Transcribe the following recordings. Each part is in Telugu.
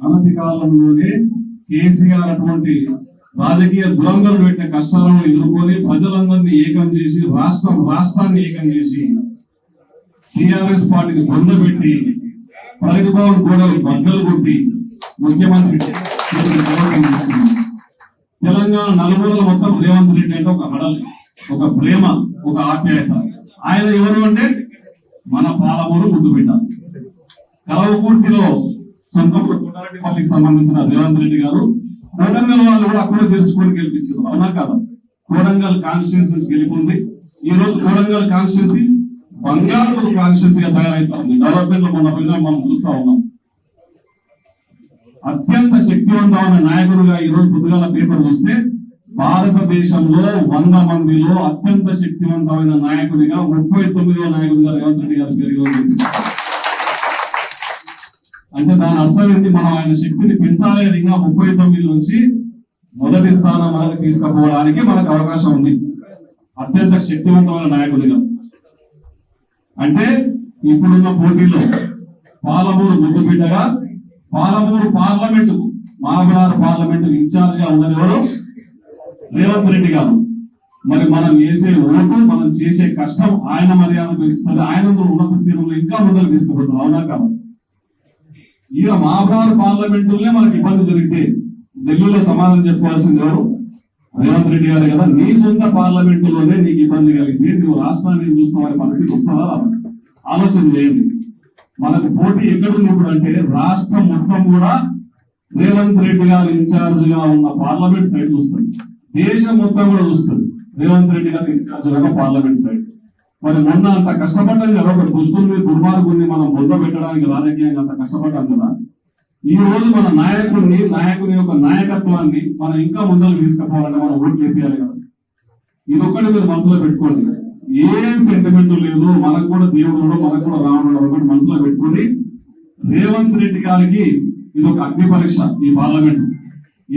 అనతి కాలంలోనే కేసీఆర్ అటువంటి రాజకీయ దురంగలు పెట్టిన కష్టాలను ఎదుర్కొని ప్రజలందరినీ ఏకం చేసి రాష్ట్రం రాష్ట్రాన్ని ఏకం చేసి టిఆర్ఎస్ పార్టీని పొందబెట్టి ప్రగతి భవన్ గోడలు బద్దలు కొట్టి ముఖ్యమంత్రి తెలంగాణ నలుగురు మొత్తం రేవంత్ రెడ్డి అంటే ఒక హడల్ ఒక ప్రేమ ఒక ఆప్యాయత. ఆయన ఎవరు అంటే మన పాలమూరు ముద్దు కలవపూర్తిలో కలవపూర్తిలో కొండారెడ్డి పల్లికి సంబంధించిన రేవంత్ రెడ్డి గారు కోడంగల్ వాళ్ళు కూడా అక్కడ చేర్చుకొని గెలిపించారు. అవునా కాదా? కోడంగల్ కాన్స్టిట్యూన్సీ నుంచి గెలిపింది. ఈ రోజు కోడంగల్ కాన్స్టిట్యూన్సీ బంగారు కాన్స్టిట్యూన్సీ గా తయారైతా ఉంది. డెవలప్మెంట్లో మొన్న పోయినా మనం చూస్తా ఉన్నాం. అత్యంత శక్తివంతమైన నాయకుడుగా ఈ రోజు పొద్దుగాల పేపర్ చూస్తే భారతదేశంలో వంద మందిలో అత్యంత శక్తివంతమైన నాయకుడిగా ముప్పై తొమ్మిదో నాయకుడిగా రేవంత్ రెడ్డి గారు పేరు అంటే దాని అర్థం ఏంటి? మనం ఆయన శక్తిని పెంచాలి అది ఇంకా ముప్పై తొమ్మిది నుంచి మొదటి స్థానం మనకు తీసుకుపోవడానికి మనకు అవకాశం ఉంది. అత్యంత శక్తివంతమైన నాయకుడిగా అంటే ఇప్పుడున్న పోటీలో పాలమూరు ముందు బిడ్డగా పాలమూరు పార్లమెంటు మహాబిహార్ పార్లమెంటు ఇన్ఛార్జ్గా ఉన్నది ఎవరు? రేవంత్ రెడ్డి గారు. మరి మనం వేసే ఓటు మనం చేసే కష్టం ఆయన మర్యాద పెంచుతుంది. ఆయన ఉన్నత స్థిరంలో ఇంకా ముందరు తీసుకుపోతుంది. అవునా కాదు? ఇక మహాబిహార్ పార్లమెంటులోనే మనకి ఇబ్బంది జరిగితే ఢిల్లీలో సమాధానం చెప్పుకోవాల్సింది ఎవరు? రేవంత్ రెడ్డి గారు కదా. నీ సొంత పార్లమెంటులోనే నీకు ఇబ్బంది కలిగితే నువ్వు రాష్ట్రాన్ని చూస్తున్న పరిస్థితి వస్తుందా? ఆలోచన చేయండి. మనకు పోటీ ఎక్కడుంది ఇప్పుడు అంటే రాష్ట్రం మొత్తం కూడా రేవంత్ రెడ్డి గారు ఇన్ఛార్జ్గా ఉన్న పార్లమెంట్ సైడ్ చూస్తుంది. దేశం మొత్తం కూడా చూస్తుంది. రేవంత్ రెడ్డి గారు ఇన్ఛార్జ్గా పార్లమెంట్ సైడ్. మరి మొన్న అంత కష్టపడ్డాం కదా ఒక దుష్టుల్ని దుర్మార్గుల్ని మనం బొంద పెట్టడానికి రాజకీయంగా అంత కష్టపడ్డాం కదా. ఈ రోజు మన నాయకుడిని నాయకుని యొక్క నాయకత్వాన్ని మనం ఇంకా ముందరకు తీసుకుపోవాలంటే మనం ఓట్లు వేయాలి కదా. ఇది ఒక్కటి మీరు మనసులో పెట్టుకోండి. ఏ సెంటిమెంట్ లేదు మనకు కూడా దేవుడు మనకు కూడా రావడం ఒకటి మనసులో పెట్టుకుని రేవంత్ రెడ్డి గారికి ఇది ఒక అగ్ని పరీక్ష ఈ పార్లమెంట్.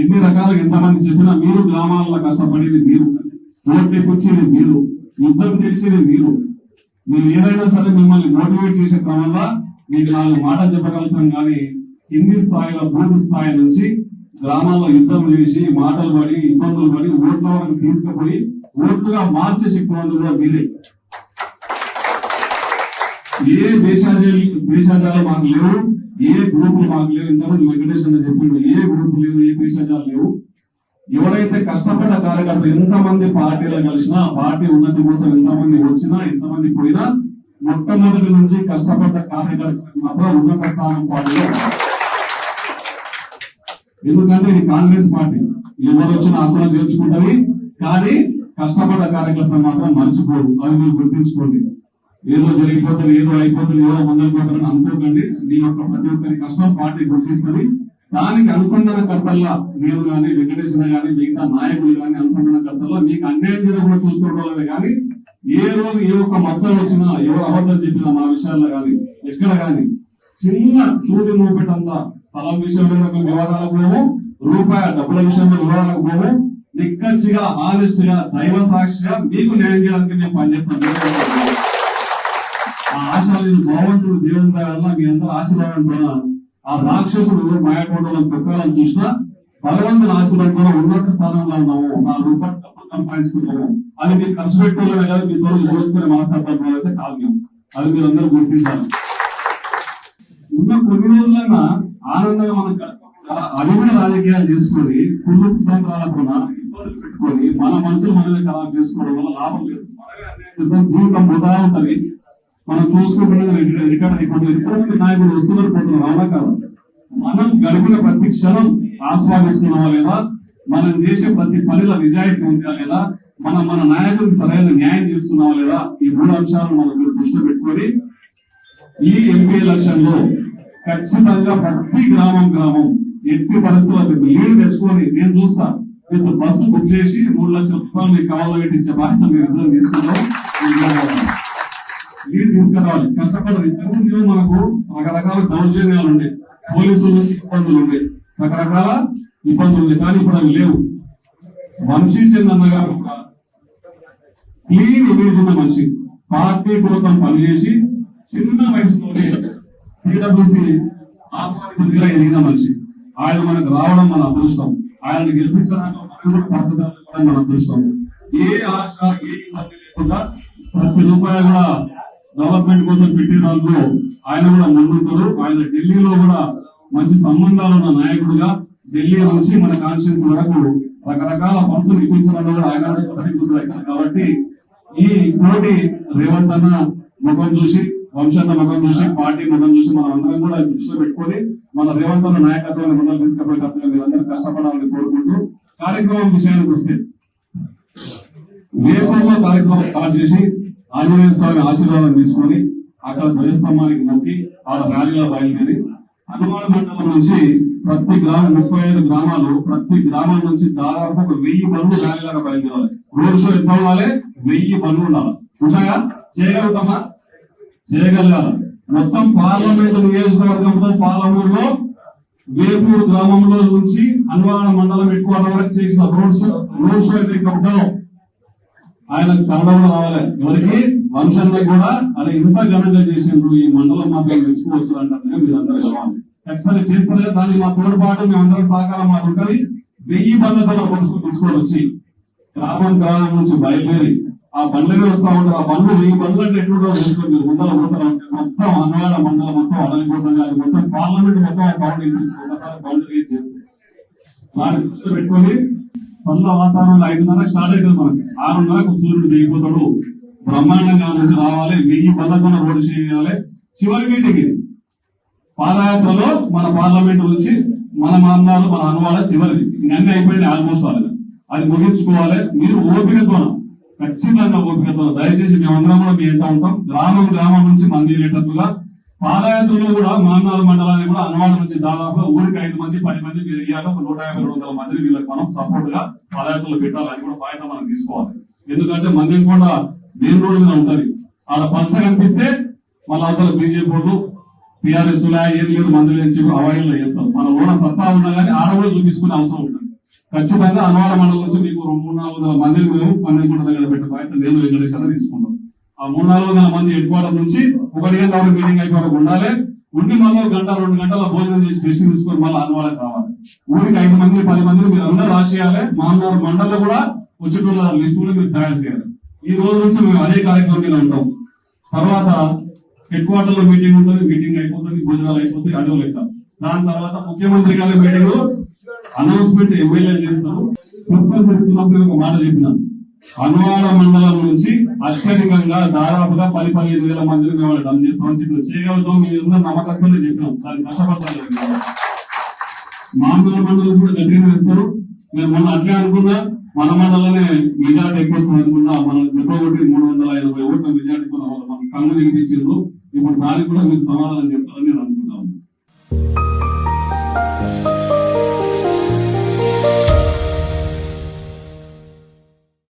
ఎన్ని రకాలుగా ఎంతమంది చెప్పినా మీరు గ్రామాల్లో కష్టపడేది మీరు. ఓట్లు కూర్చేది మీరు. యుద్ధం తెలిసేది మీరు. మీరు ఏదైనా సరే మిమ్మల్ని మోటివేట్ చేసే క్రమంలో మీకు నాలుగు మాట చెప్పగలుగుతాం కానీ కింది స్థాయిలో బూత్ స్థాయి నుంచి గ్రామాల్లో యుద్ధం చేసి మాటలు పడి ఇబ్బందులు పడి ఓట్ల వరకు తీసుకుపోయి ఓట్లుగా మార్చే శక్తివంతులు కూడా మీరే. ఏ దేశాజాలు దేశాజాలు మాకు లేవు ఏ గ్రూపులు మాకు లేవు. ఇంతకుముందు వెంకటేశ్వర చెప్పిండు ఏ గ్రూపు లేవు ఏ దేశాజాలు లేవు. ఎవరైతే కష్టపడ్డ కార్యకర్తలు ఎంతమంది పార్టీలో కలిసినా పార్టీ ఉన్నతి కోసం ఎంతమంది వచ్చినా ఎంతమంది పోయినా మొట్టమొదటి నుంచి కష్టపడ్డ కార్యకర్త మాత్రం ఉన్నత స్థానం పార్టీలో ఎందుకంటే ఇది కాంగ్రెస్ పార్టీ. ఎవరు వచ్చినా ఆత్మ చేర్చుకుంటది కానీ కష్టపడ్డ కార్యకర్త మాత్రం మర్చిపోరు. అది మీరు గుర్తించుకోండి. ఏదో జరిగిపోతుంది ఏదో అయిపోతుంది ఏదో ముందరికి అనుకోకండి. మీ యొక్క ప్రతి ఒక్కరి కష్టం పార్టీ గుర్తిస్తుంది. దానికి అనుసంధానకర్తల్లా మీరు కానీ వెంకటేశ్వర కానీ మిగతా నాయకులు కానీ అనుసంధానకర్తల్లో మీకు అన్యాయం జరగకుండా చూసుకోవడం కానీ ఏ రోజు ఏ ఒక్క మచ్చలు వచ్చినా ఎవరు అబద్ధం చెప్పినా మా విషయాల్లో కానీ ఎక్కడ కానీ చిన్న సూది మూపెట్టంతా స్థలం విషయంలో వివాదాలకు పోము రూపాయ డబ్బుల విషయంలో వివాదాలకు పోము నిక్కచ్చిగా హానెస్ట్గా దైవ సాక్షిగా మీకు న్యాయం చేయడానికి మేము పనిచేస్తాం. ఆ ఆశలు భగవంతుడు దేవుని వల్ల మీ అందరూ ఆశీర్వాదంతో ఆ రాక్షసుడు మాయకోటలను తొక్కాలని చూసినా భగవంతుని ఆశీర్వాదంలో ఉన్నత స్థానంలో ఉన్నాము నా రూపాయలు డబ్బులు సంపాదించుకుంటాము అది మీరు ఖర్చు పెట్టుకోలేమే కదా మీ తోడు చూసుకునే మనస్తత్వం అయితే కావ్యం. అది మీరు అందరూ గుర్తించాలి. ఉన్న కొన్ని రోజులైనా ఆనందంగా మనం గడపకుండా రాజకీయాలు చేసుకొని కుళ్ళు కుటుంబాలకున్న ఇబ్బందులు పెట్టుకొని మన మనసులు మనమే ఖరాబ్ చేసుకోవడం వల్ల లాభం లేదు. మనమే అన్యాయం చేస్తాం, జీవితం వృధా ఉంటుంది మనం చూసుకోకుండా రికార్డ్ అయిపోతుంది. ఎక్కువ నాయకులు వస్తున్నారు పోతున్నారు. అలా కాదు. మనం గడిపిన ప్రతి క్షణం ఆస్వాదిస్తున్నావా లేదా? మనం చేసే ప్రతి పనిలో నిజాయితీ ఉందా లేదా? మనం మన నాయకులకు సరైన న్యాయం చేస్తున్నావా లేదా? ఈ మూడు అంశాలను మనం దృష్టిలో పెట్టుకొని ఈ ఎంపీ ఎలక్షన్లో ఖచ్చితంగా ప్రతి గ్రామం గ్రామం ఎట్టి పరిస్థితుల్లో లీడ్ తెచ్చుకొని నేను చూస్తా మీతో బస్సు బుక్ చేసి మూడు లక్షల రూపాయలు మీకు కావాలో పెట్టించే బాధ్యత మీరు ఇద్దరు తీసుకుంటాం. ఈ గ్రామంలో. లీడ్ తీసుకురావాలి. కష్టపడదు ఇంతకుముందు మనకు రకరకాల దౌర్జన్యాలు ఉండే. పోలీసుల నుంచి ఇబ్బందులు ఉండే. రకరకాల ఇబ్బందులు ఉండే. కానీ ఇప్పుడు అవి లేవు. వంశీ చందన్న గారు క్లీన్ ఇమేజ్ ఉన్న మనిషి. పార్టీ కోసం పనిచేసి చిన్న వయసులోనే సిడబ్ల్యూసి ఆహ్వానితుడిగా ఎదిగిన మనిషి. ఆయన మనకు రావడం మన అదృష్టం. ఆయన గెలిపించడానికి మనం కూడా మన అదృష్టం. ఏ ఆశ ఏ ఇబ్బంది లేకుండా ప్రతి రూపాయి కూడా డెవలప్మెంట్ కోసం పెట్టే దాంట్లో ఆయన కూడా ముందుంటారు ఆయన ఢిల్లీలో కూడా మంచి సంబంధాలు ఉన్న నాయకుడుగా ఢిల్లీ నుంచి మన కాన్స్టిట్యూన్సీ వరకు రకరకాల ఫండ్స్ ఇప్పించడంలో కూడా ఆయన సఫలీకృతులు కాబట్టి ఈ పోటీ రేవంత్ అన్న ముఖం చూసి వంశన్న ముఖం చూసి పార్టీ ముఖం చూసి మనం అందరం కూడా దృష్టిలో పెట్టుకొని మన రేవంత్ అన్న నాయకత్వాన్ని ముందరు తీసుకుపోయేటట్టుగా మీరందరూ కష్టపడాలని కోరుకుంటూ కార్యక్రమం విషయానికి వస్తే వేపంలో కార్యక్రమం స్టార్ట్ చేసి ఆంజనేయ స్వామి ఆశీర్వాదం తీసుకొని అక్కడ ధ్వజస్తంభానికి మొక్కి ఆ ర్యాలీలో బయలుదేరి హనుమాన్ మండలం నుంచి ప్రతి గ్రామం ముప్పై ఐదు గ్రామాలు ప్రతి గ్రామం నుంచి దాదాపు ఒక వెయ్యి పనులు ర్యాలీలాగా బయలుదేరాలి. రోడ్ షో ఎంత ఉండాలి? వెయ్యి పనులు ఉండాలి. ఉంటాయా? చేయగలుగుతామా? చేయగలగాలి. మొత్తం పార్లమెంట్ నియోజకవర్గంలో పాలమూరులో వేపూరు గ్రామంలో నుంచి హనుమాన మండలం ఎక్కువ వరకు చేసిన రోడ్ షో రోడ్ షో అయితే ఇక్కడ ఆయన కన్నడంలో రావాలి. ఎవరికి? వంశంలో కూడా అలా ఇంత ఘనంగా చేసిండ్రు ఈ మండలం మాత్రం తెచ్చుకోవచ్చు అంటే మీరు అందరూ కావాలి ఖచ్చితంగా చేస్తారు కదా. దానికి మా తోడ్పాటు మేమందరం సహకారం మాకు ఉంటుంది. వెయ్యి బండ్లతో కొనుక్కు తీసుకొని వచ్చి గ్రామం గ్రామం నుంచి బయలుదేరి ఆ బండ్లనే వస్తా ఉంటారు. ఆ బండ్లు వెయ్యి బండ్లు అంటే ఎట్లుంటో తెలుసుకొని మీరు ముందర ఉంటారు అంటే మొత్తం అన్నవాడ మండలం మొత్తం అడలిపోతాం కానీ మొత్తం పార్లమెంట్ మొత్తం ఆ సౌండ్ వినిపిస్తుంది. ఒకసారి బండ్లు రీచ్ చేస్తే వారిని దృష్టిలో పెట్టుకొని చల్ల వాతావరణంలో ఐదున్నర స్టార్ట్ అవుతుంది మనకి. ఆరున్నరకు సూర్యుడు దిగిపోతాడు. బ్రహ్మాండంగా నుంచి రావాలి. వెయ్యి బల్లకొన రోడ్డు చేయాలి. చివరి మీటింగ్ ఇది. పాదయాత్రలో మన పార్లమెంట్ నుంచి మన మాందాలు మన అనువాడ చివరిది. ఇంకన్నీ అయిపోయింది ఆల్మోస్ట్ అలాగే అది ముగించుకోవాలి. మీరు ఓపికతోన ఖచ్చితంగా ఓపికతో దయచేసి మేమందరం కూడా మీ ఎంత ఉంటాం. గ్రామం గ్రామం నుంచి మంది వెళ్ళేటట్టుగా పాదయాత్రలో కూడా మాన్నాల మండలానికి కూడా అన్నవాడ నుంచి దాదాపు ఊరికి ఐదు మంది పది మంది మీరు ఇయ్యాలి ఒక నూట యాభై రెండు వందల మందిని వీళ్ళకి మనం సపోర్ట్గా పాదయాత్రలు పెట్టాలి అది కూడా బాధ్యత మనం తీసుకోవాలి. ఎందుకంటే మందిని కూడా మెయిన్ రోడ్డు మీద ఉంటది. అలా పలస కనిపిస్తే మళ్ళీ అవతల బీజేపీ వాళ్ళు టీఆర్ఎస్ ఏం లేదు మందులు నుంచి అవాయిడ్ చేస్తాం మన ఓన సత్తా ఉన్నా కానీ ఆడ కూడా చూపించుకునే అవసరం ఉంటుంది. ఖచ్చితంగా అన్నవాడ మండలం నుంచి మీకు రెండు మూడు నాలుగు వందల మందిని మేము పన్నెండు దగ్గర పెట్టే బాధ్యత నేను వెంకటేశ్వర తీసుకుంటాం. మూడు నాలుగు వందల మంది హెడ్ క్వార్టర్ నుంచి ఒకటి గంట వరకు మీటింగ్ అయిపోయి ఉండాలి. ఉండి మళ్ళీ ఒక గంట రెండు గంటల భోజనం చేసి రెస్ట్ తీసుకొని మళ్ళీ అన్నవాళ్ళకి రావాలి. ఊరికి ఐదు మంది పది మందిని మీరు అందరూ రాసేయాలి. మామూలు మండలి కూడా వచ్చేటోళ్ళ లిస్ట్ కూడా మీరు తయారు చేయాలి. ఈ రోజు నుంచి మేము అదే కార్యక్రమం మీద ఉంటాం. తర్వాత హెడ్ క్వార్టర్లో మీటింగ్ ఉంటుంది మీటింగ్ అయిపోతుంది భోజనాలు అయిపోతుంది అడవు లెక్క దాని తర్వాత ముఖ్యమంత్రి గారి మీటింగ్ అనౌన్స్మెంట్ ఎమ్మెల్యే చేస్తాము. ఒక మాట చెప్పినాను. అన్వాడ మండలం నుంచి అత్యధికంగా దాదాపుగా పది పదిహేను వేల మందిని మేము డమ్ చేస్తామని చెప్పిన చేయగలుగుతాం మీ అందరూ నమ్మకంతోనే చెప్పినాం. దాన్ని కష్టపడతాం మామూలు మండలం కూడా గట్టిగా వేస్తారు. మేము మొన్న అట్లే అనుకున్నా మన మండలనే మెజార్టీ ఎక్కువ వస్తుంది అనుకున్నా మనం దెబ్బ మూడు వందల ఎనభై ఓట్ల మెజార్టీ మన కన్ను తినిపించారు. ఇప్పుడు దానికి కూడా మీకు సమాధానం చెప్తారని నేను చెప్తాను